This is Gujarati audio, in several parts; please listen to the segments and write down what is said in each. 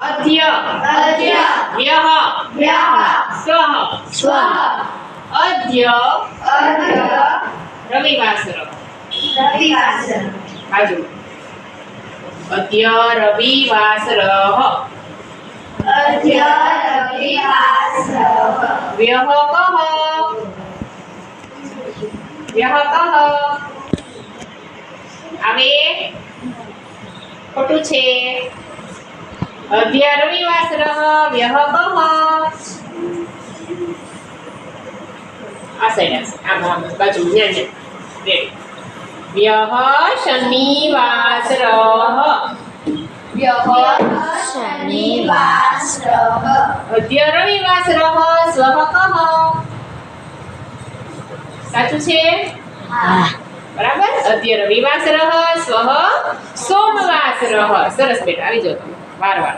अद्य अद्य व्यः ह्यः स्वः स्वः अद्य अद्य रविवासरः रविवासरः बाजू अद्य रविवासरः अद्य रविवासरः व्यः कः વ્યહ કહ આવે ખોટું છે અધ્યર્વિવાસરહ વ્યહકહ આ સાઈડ આ ભાગ બાજુ જ્યાં જ્યાં રેડી વ્યહ શનિવાસરહ સાચું છે? બરાબર? અધ્ય રવિવાસ રહ સ્વ સોમવાસ રહ. સરસ બેટા આવી જાવ તમે. વાર વાર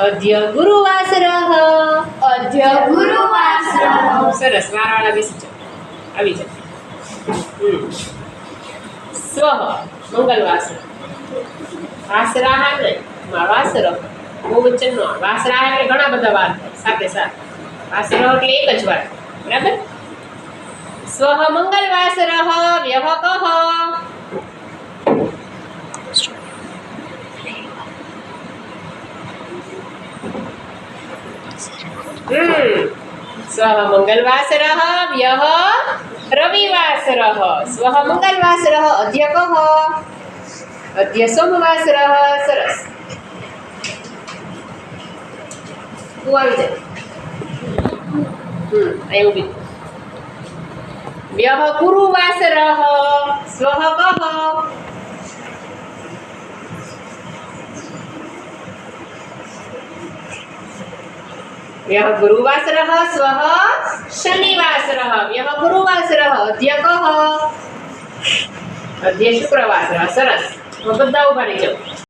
અધ્ય ગુરુવાસર અધ્ય ગુરુવાસર સરસ વાળા બેસી જાવ આવી જાવ સ્વ મંગલવાસર વાસરા એટલે વાસર બહુવચનનો વાસરા એટલે ઘણા બધા વાર સાથે સાથે વાસર એટલે એક જ વાર બરાબર સ્વ મંગલવાસર વ્યવકહ સ્વઃ મંગલવાસરઃ વ્યઃ રવિવાસરઃ સ્વઃ મંગલવાસરઃ અદ્ય કહ અદ્ય સોમવાસરઃ સરસ તું આવી જા હમ અહીં ઊભી થા. વ્યઃ ગુરુવાસરઃ સ્વઃ કહ व्यः गुरुवासरः स्वः शनिवासरः व्यः गुरुवासरः अद्य कः अद्य શુક્રવાસરः સરસ હવે બધા ઉભા રહી જાઓ